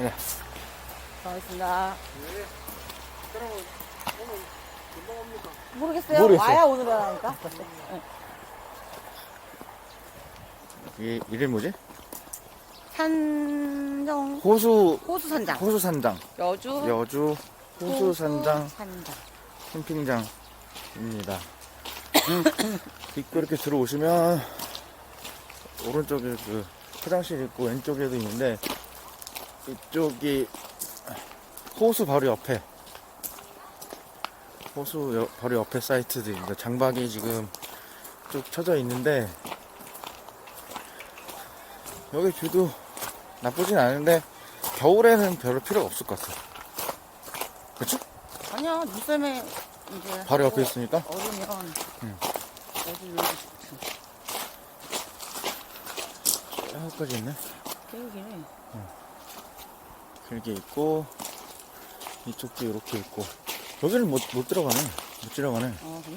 그래. 고맙습니다. 네. 그러면 오늘 금방 옵니까? 모르겠어요. 모르겠어요. 와야 오늘 하니까. 이게 이름 뭐지? 산정 호수 호수 산장. 호수 산장 여주 여주 호수 산장 호수산장. 캠핑장입니다. 입구 이렇게 들어오시면 오른쪽에 그 화장실 있고 왼쪽에도 있는데 이쪽이 호수 바로 옆에 호수 여- 바로 옆에 사이트들입니다. 장박이 지금 쭉 쳐져 있는데 여기 뷰도 나쁘진 않은데 겨울에는 별로 필요가 없을 것 같아요. 그쵸? 아니야 눈썰매 이제 바로 옆에 있으니까 얼으면 응. 놀고 싶지. 여기까지 있네. 깨우긴 해. 길게 있고 이쪽도 이렇게 있고. 여기는 못, 못 들어가네. 못 들어가네. 어 그래?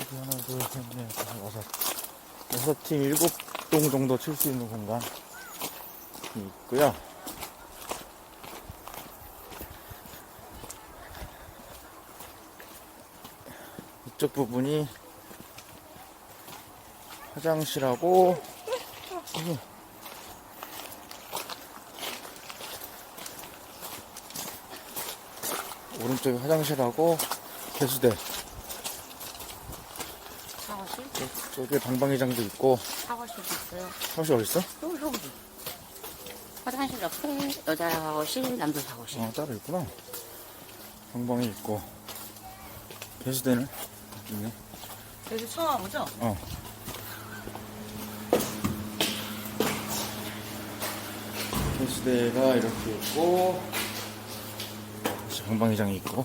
여기 하나 둘셋넷 다섯 여섯. 여섯 팀 일곱 동 정도 칠 수 있는 공간이 있고요 이쪽 부분이 화장실하고 여기 오른쪽에 화장실하고 개수대 샤워실? 저기 방방이장도 있고 샤워실도 있어요. 샤워실 어딨어? 여기 여기. 화장실 옆에 여자 샤워실, 남자 샤워실. 어 따로 있구나 방방이 있고 개수대는 있네 여기 처음 와보죠? 어 개수대가 이렇게 있고 다시 방방이장이 있고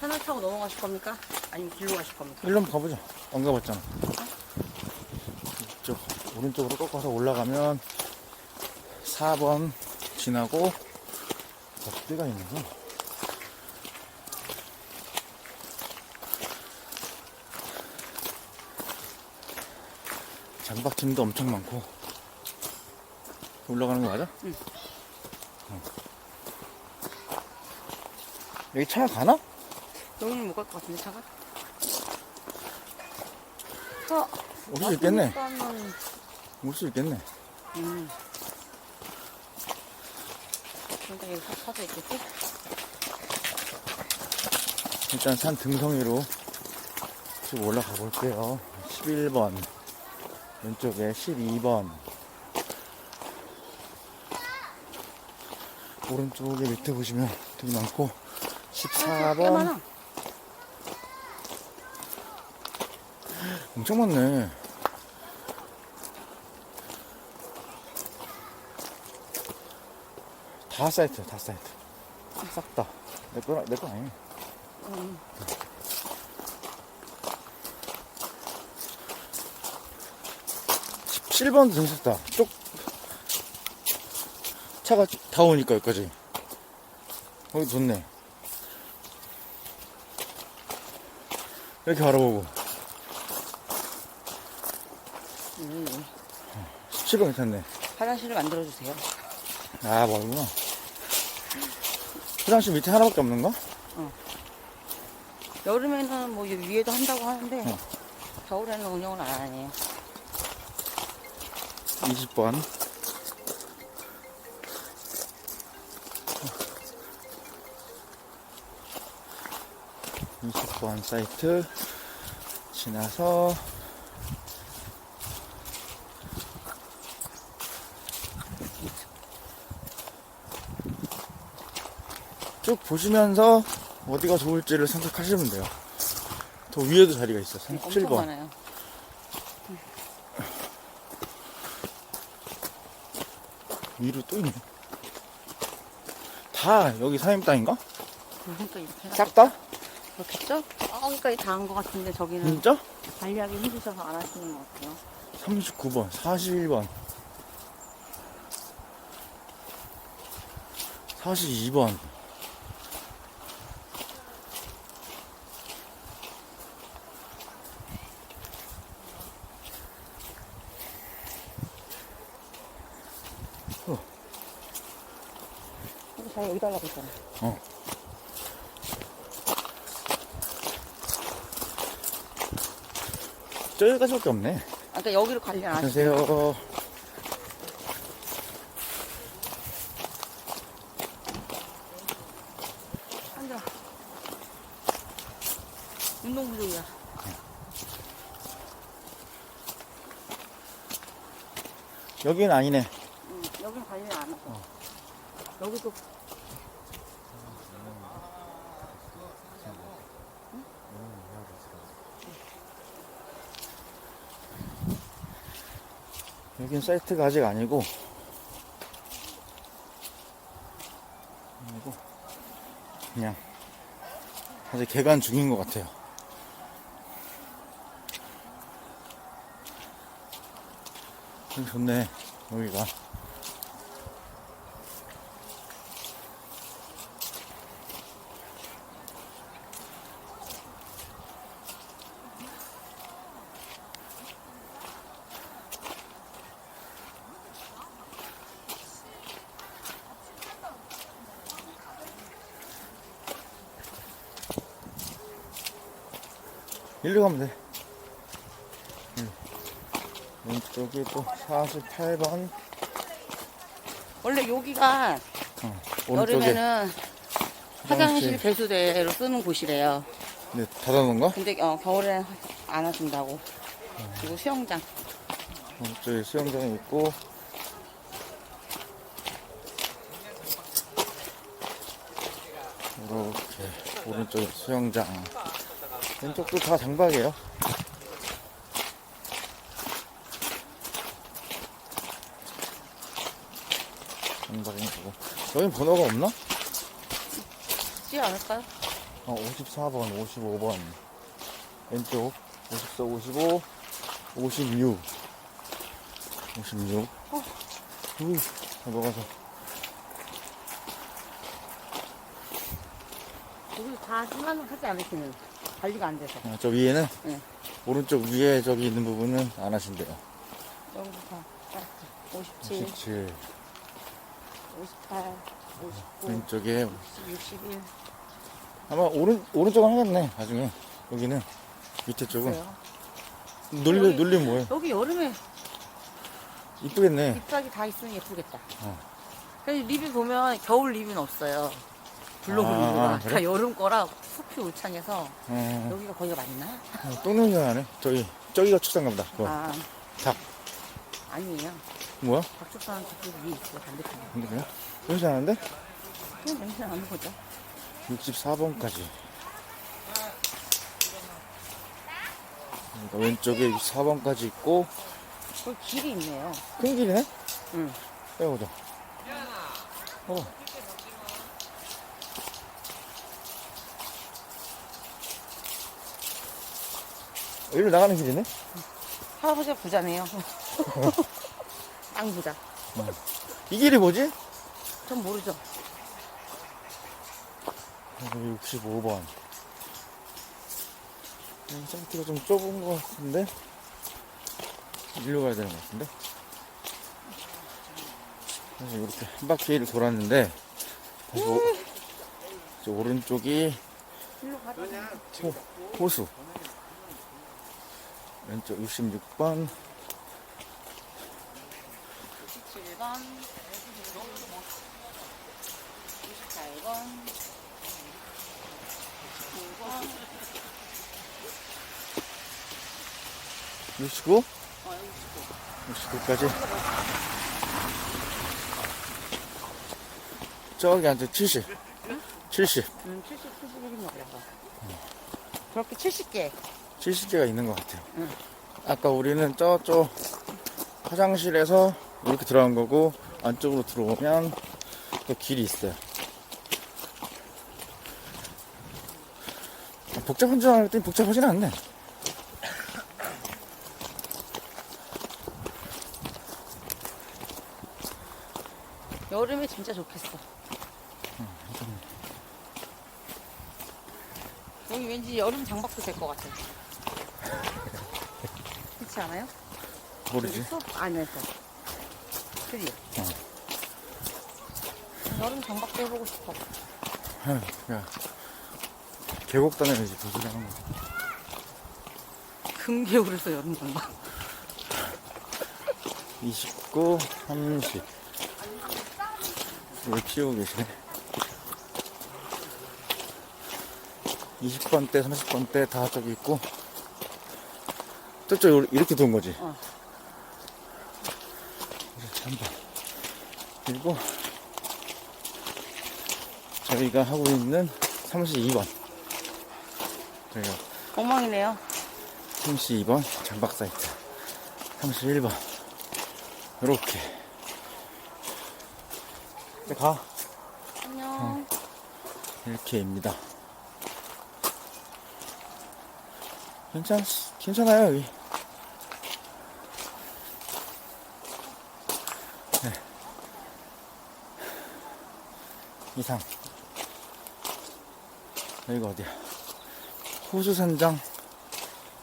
하늘 타고 넘어가실 겁니까? 아니면 길로 가실 겁니까? 일로 한번 가보자 안 가봤잖아 오른쪽으로 꺾어서 올라가면 4번 지나고 덕대가 있는 거 장박팀도 엄청 많고 올라가는 거 맞아? 응. 어. 여기 차가 가나? 여기는 못 갈 것 같은데 차가? 어, 올수 있겠네 일단은, 올 수 있겠네 음. 그러니까 여기 서- 서서 있겠지? 일단 산 등성이로 쭉 올라가 볼게요. 11번, 왼쪽에 12번, 오른쪽에 밑에 보시면 되게 많고, 꽤 14번, 많아. 엄청 많네. 다 사이트야, 다 사이트. 싹 다. 내 거, 내거 아니야. 음. 칠 7번도 재밌었다. 쪽, 차가 다 오니까 여기까지. 거기 좋네. 이렇게 바라보고. 음. 17번 괜찮네. 화장실을 만들어주세요. 아, 멀구나. 화장실 밑에 하나밖에 없는가? 여름에는 뭐 위에도 한다고 하는데, 어. 겨울에는 운영을 안 하네요. 20번. 이십 번 사이트 지나서 쭉 보시면서 어디가 좋을지를 선택하시면 돼요. 더 위에도 자리가 있어. 엄청 37번. 많아요. 위로 또 있네. 다 여기 사임 땅인가? 그러니까 싹 다? 그렇겠죠? 거기까지 다한 것 같은데 저기는 진짜? 관리하기 힘드셔서 안 하시는 것 같아요. 39번, 41번, 42번. 자 여기 달라고 했잖아. 저기까지밖에 없네. 아, 그러니까 여기로 관리 안 하시고 안녕하세요. 앉아. 운동 부족이야. 여기는 아니네. 응, 여기는 관리 안 하고. 여기도 여긴 사이트가 아직 아니고. 아니고. 그냥 아직 개간 중인 것 같아요. 여기 좋네, 여기가. 일로 가면 돼. 응. 왼쪽이 또 48번. 원래 여기가 어, 오른쪽에. 여름에는 화장실 화장실. 배수대로 쓰는 곳이래요. 네, 닫아놓은 거? 근데 어, 겨울에는 안 하신다고. 그리고 수영장. 오른쪽에 수영장이 있고. 이렇게 오른쪽에 수영장. 왼쪽도 다 장박이에요. 장박인 거고. 여긴 번호가 없나? 있지 않을까요? 어, 54번, 55번. 왼쪽. 54, 55, 56. 56. 어. 우, 넘어가서. 여기 다 수납을 하지 않으시는 관리가 안 돼서. 아, 저 위에는, 네. 오른쪽 위에 저기 있는 부분은 안 하신대요. 여기부터 57, 57. 58, 59, 왼쪽에. 61. 아마 오른, 오른쪽은 하겠네, 나중에. 여기는. 밑에 쪽은. 있어요. 눌리, 여기- 눌림 뭐예요? 여기 여름에 이쁘겠네. 잎사귀 다 있으면 예쁘겠다. 어. 근데 리뷰 보면 겨울 리뷰는 없어요. 블로그 아, 리뷰가. 그래? 다 여름 거라 숲이 울창해서 어, 여기가 거기가 맞나? 어, 똥냄새 나네. 저기, 저기가 축산가 보다. 그거. 아, 닭. 아니에요. 뭐야? 박축사는 저쪽 위에 있어요. 반대편에. 근데 그냥? 냄새 나는데? 그냥 냄새 나는 거죠. 64번까지. 그러니까 왼쪽에 64번까지 있고, 거기 길이 있네요. 큰 길이네? 응. 빼보자. 어. 여기로 나가는 길이네? 할아버지가 부자네요. 땅 부자. 이 길이 뭐지? 전 모르죠. 65번. 사이트가 좀 좁은 것 같은데? 일로 가야 되는 것 같은데? 그래서 이렇게 한 바퀴를 돌았는데, 다시 오, 이제 오른쪽이. 호, 호수. 왼쪽 66번. 97번. 98번. 9번. 69? 어, 여기 69까지. 저기 앉아 70. 70. 음, 70, 71인가 보다. 그렇게 70개. 70개가 있는 것 같아요. 응. 아까 우리는 저쪽 화장실에서 이렇게 들어간 거고 안쪽으로 들어오면 또 길이 있어요. 복잡한 줄 알았더니 복잡하진 않네. 여름에 진짜 좋겠어. 여기 왠지 여름 장박도 될 것 같아. 그렇지 않아요? 모르지. 여기서? 안에서. 그지? 어. 여름 장박도 해보고 싶어. 야. 계곡 다녀야지, 거. 금개울에서 여름 장박. 29, 30. 물 피우고 계시네. 20번대, 30번대 다 저기 있고. 저쪽 이렇게 돈 거지? 어. 한 번. 그리고 저희가 하고 있는 32번. 저희가 엉망이네요. 32번 장박 사이트 31번 이렇게 이제 가 안녕. 이렇게입니다 괜찮 괜찮아요 여기 네. 이상 여기가 어디야 호수산장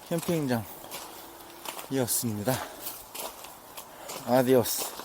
캠핑장이었습니다. 아디오스.